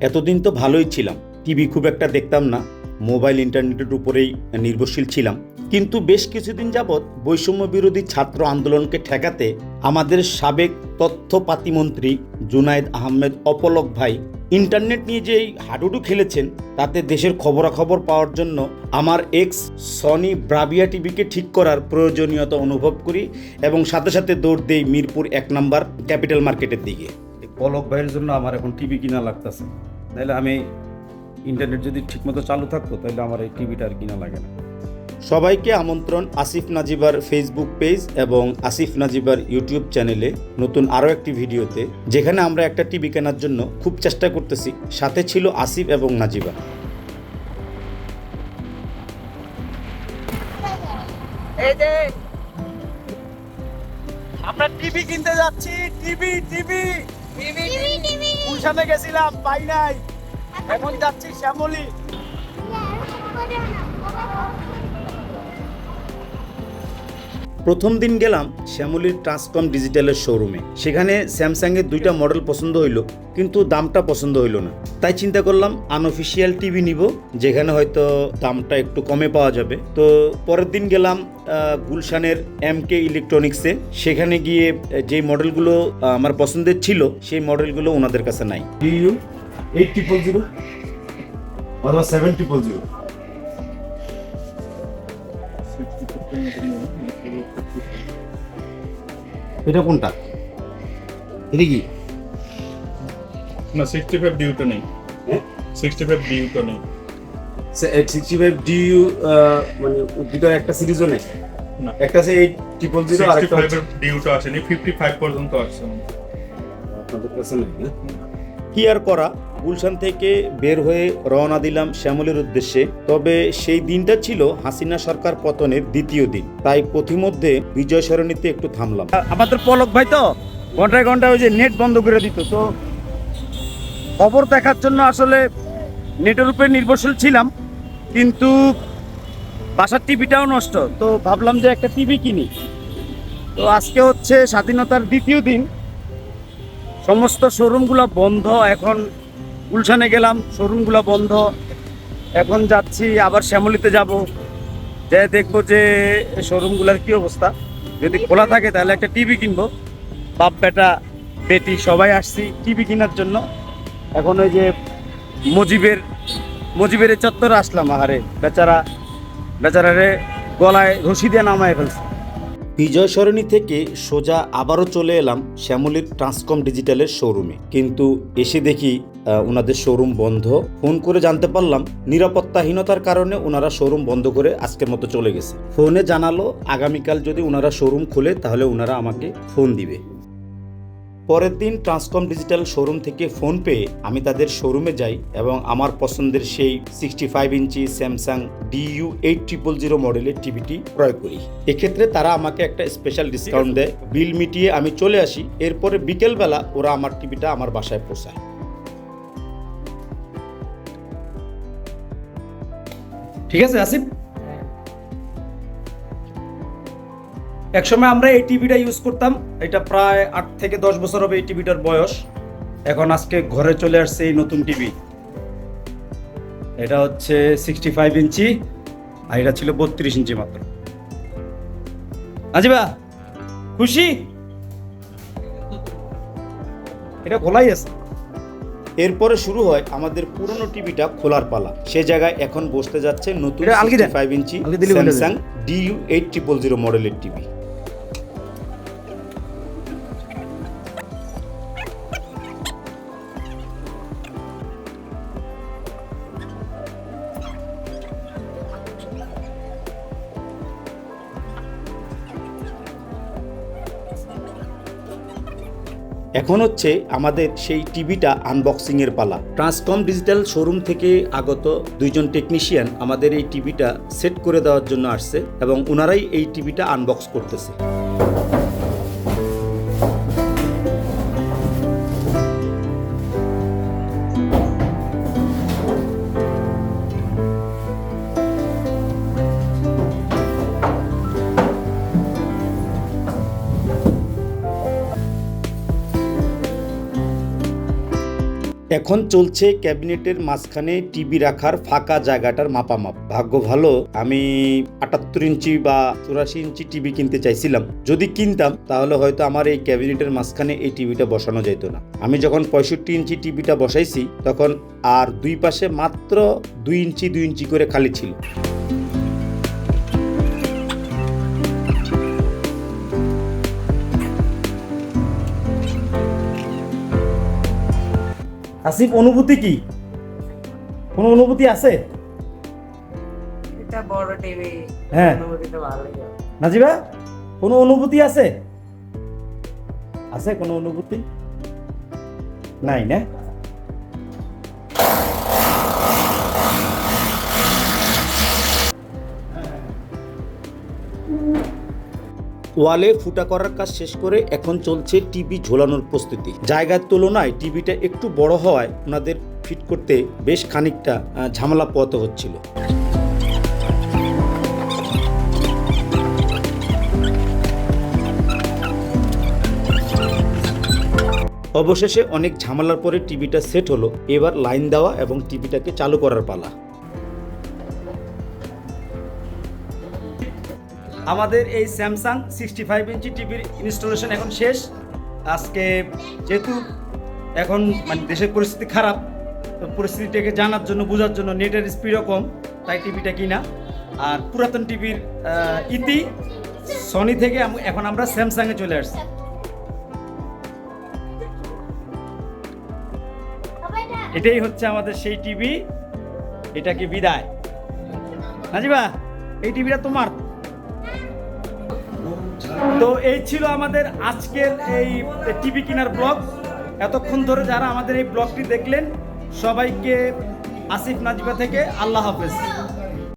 এতদিন তো ভালোই ছিলাম। টিভি খুব একটা দেখতাম না। মোবাইল, ইন্টারনেটের উপরেই নির্ভরশীল ছিলাম। কিন্তু বেশ কিছুদিন যাবৎ বৈষম্য বিরোধী ছাত্র আন্দোলনকে ঠেকাতে আমাদের সাবেক তথ্য পাতিমন্ত্রী জুনায়েদ আহমেদ অপলক ভাই ইন্টারনেট নিয়ে যে এই হাডুডু খেলেছেন, তাতে দেশের খবরাখবর পাওয়ার জন্য আমার এক্স সনি ব্রাভিয়া টিভিকে ঠিক করার প্রয়োজনীয়তা অনুভব করি এবং সাথে সাথে দৌড় দেই মিরপুর এক নম্বর ক্যাপিটাল মার্কেটের দিকে। পলক ভাইয়ের জন্য আমার এখন টিভি কিনা লাগতেছে। তাহলে আমি ইন্টারনেট যদি ঠিকমতো চালু থাকতো তাহলে আমার এই টিভিটা আর কিনা লাগে না। সবাইকে আমন্ত্রণ আসিফ নাজিবার ফেসবুক পেজ এবং আসিফ নাজিবার ইউটিউব চ্যানেলে নতুন আরও একটি ভিডিওতে যেখানে আমরা একটা টিভি কেনার জন্য খুব চেষ্টা করতেছি। সাথে ছিল আসিফ এবং নাজিবা। এই যে আমরা টিভি কিনতে যাচ্ছি টিভি টিভি টিভি টিভি গুলশানে গেছিলাম পাই নাই এখন যাচ্ছি শ্যামলি প্রথম দিন গেলাম শ্যামলির ট্রান্সকম ডিজিটালের শোরুমে সেখানে স্যামসাংয়ের দুইটা মডেল পছন্দ হইল, কিন্তু দামটা পছন্দ হইল না। তাই চিন্তা করলাম আনঅফিসিয়াল টিভি নিব, যেখানে হয়তো দামটা একটু কমে পাওয়া যাবে। তো পরের দিন গেলাম গুলশানের এম কে ইলেকট্রনিক্সে সেখানে গিয়ে যে মডেলগুলো আমার পছন্দের ছিল, সেই মডেলগুলো ওনাদের কাছে নাই। এইট ট্রিপল জিরো অথবা সেভেন ট্রিপল জিরো এটা কোনটা? এটা কি? না সিক্সটি ফাইভ ডিউটা নেই? সিক্সটি ফাইভ ডিউটা নেই। সিক্সটি ফাইভ ডিইউ মানে দুটার একটা সিরিজও নেই? না। একটা আছে এইট ট্রিপল জিরো আর একটা ডিউটা আসেনি ফিফটি ফাইভ পর্যন্ত আসছে। আপনাদের কাছে নেই কি আর করা? গুলশান থেকে বের হয়ে রওনা দিলাম শ্যামলের উদ্দেশ্যে। তবে সেই দিনটা ছিল হাসিনা সরকার পতনের দ্বিতীয় দিন। তাই পথিমধ্যে বিজয় সরণিতে একটু থামলাম। আমাদের পলক ভাই তো, ঘন্টায় ঘন্টায় ওই যে নেট বন্ধ করে দিত। তো খবর দেখার জন্য আসলে নেটের উপরে নির্ভরশীল ছিলাম, কিন্তু বাসার টিভিটাও নষ্ট। তো ভাবলাম যে একটা টিভি কিনি। তো আজকে হচ্ছে স্বাধীনতার দ্বিতীয় দিন। সমস্ত শোরুমগুলো বন্ধ, এখন গুলশানে গেলাম, শোরুমগুলো বন্ধ। এখন যাচ্ছি, আবার শ্যামলিতে যাব। যে দেখব যে শোরুমগুলোর কি অবস্থা। যদি খোলা থাকে তাহলে একটা টিভি কিনবো। বাপ, বেটা, বেটি, সবাই আসছি টিভি কেনার জন্য। এখন ওই যে মজিবের মজিবের চত্বরে আসলাম। আহারে, বেচারা, বেচারারে গলায় রশি দিয়ে নামায় ফেলছে। বিজয় সরণি থেকে সোজা আবারও চলে এলাম শ্যামলির ট্রান্সকম ডিজিটালের শোরুমে। কিন্তু এসে দেখি ওনাদের শোরুম বন্ধ। ফোন করে জানতে পারলাম নিরাপত্তাহীনতার কারণে ওনারা শোরুম বন্ধ করে আজকের মতো চলে গেছে। ফোনে জানালো আগামীকাল যদি ওনারা শোরুম খোলে তাহলে ওনারা আমাকে ফোন দিবে। পরের দিন ট্রান্সকম ডিজিটাল শোরুম থেকে ফোন পেয়ে আমি তাদের শোরুমে যাই এবং আমার পছন্দের সেই sixty five inch Samsung DU eight triple zero মডেলের টিভিটি ক্রয় করি। এক্ষেত্রে তারা আমাকে একটা স্পেশাল ডিসকাউন্ট দেয়। বিল মিটিয়ে আমি চলে আসি। এরপরে বিকেলবেলা ওরা আমার টিভিটা আমার বাসায় পৌঁছায়। ঠিক আছে, আসিফ? একসময় আমরা এই টিভিটা ইউজ করতাম। এটা প্রায় আট থেকে দশ বছর হবে এই টিভিটার বয়স। এখন আজকে ঘরে চলে আসছে এই নতুন টিভি। এটা হচ্ছে সিক্সটি ফাইভ ইঞ্চি, আর এটা ছিল বত্রিশ ইঞ্চি মাত্র। আজিবা খুশি? এটা খোলাই আছে। এরপরে শুরু হয় আমাদের পুরনো টিভিটা খোলার পালা। সে জায়গায় এখন বসতে যাচ্ছে নতুন। Five inch Samsung D DU eight triple zero মডেলের টিভি। এখন হচ্ছে আমাদের সেই টিভিটা আনবক্সিংয়ের পালা। ট্রান্সকম ডিজিটাল শোরুম থেকে আগত দুইজন টেকনিশিয়ান আমাদের এই টিভিটা সেট করে দেওয়ার জন্য আসছে এবং ওনারাই এই টিভিটা আনবক্স করতেছে। এখন চলছে ক্যাবিনেটের মাঝখানে টিভি রাখার ফাঁকা জায়গাটার মাপামাপ। ভাগ্য ভালো, আমি আটাত্তর ইঞ্চি বা চুরাশি ইঞ্চি টিভি কিনতে চাইছিলাম। যদি কিনতাম, তাহলে হয়তো আমার এই ক্যাবিনেটের মাঝখানে এই টিভিটা বসানো যেত না। আমি যখন পঁয়ষট্টি ইঞ্চি টিভিটা বসাইছি, তখন আর দুই পাশে মাত্র দুই ইঞ্চি দুই ইঞ্চি করে খালি ছিল। আসিফ অনুভূতি কি? কোনো অনুভূতি আছে? এটা বড় টিভি হ্যাঁ। অনুভূতিটা ভালো লাগে। নাজিবা কোনো অনুভূতি আছে? আছে কোনো অনুভূতি? নাই না? ওয়ালে ফুটা করার কাজ শেষ করে এখন চলছে টিভি ঝোলানোর প্রস্তুতি। জায়গার তুলনায় টিভিটা একটু বড় হওয়ায় ওনাদের ফিট করতে বেশ খানিকটা ঝামেলা পোয়াতে হচ্ছিল। অবশেষে অনেক ঝামেলার পরে টিভিটা সেট হলো। এবার লাইন দেওয়া এবং টিভিটাকে চালু করার পালা। আমাদের এই স্যামসাং সিক্সটি ফাইভ ইঞ্চি টিভির ইনস্টলেশন এখন শেষ। আজকে যেহেতু এখন মানে দেশের পরিস্থিতি খারাপ, তো পরিস্থিতিটাকে জানার জন্য, বোঝার জন্য নেটের স্পিডও কম, তাই টিভিটা কিনা। আর পুরাতন টিভির ইতি সনি থেকে এখন আমরা স্যামসাংয়ে চলে আসছি। এটাই হচ্ছে আমাদের সেই টিভি এটা কি বিদায়। নাজিবা, এই টিভিটা তোমার। তো এই ছিল আমাদের আজকের এই টিভি কেনার ব্লগ। এতক্ষণ ধরে যারা আমাদের এই ব্লগটি দেখলেন, সবাইকে আসিফ নাজিবা থেকে আল্লাহ হাফেজ।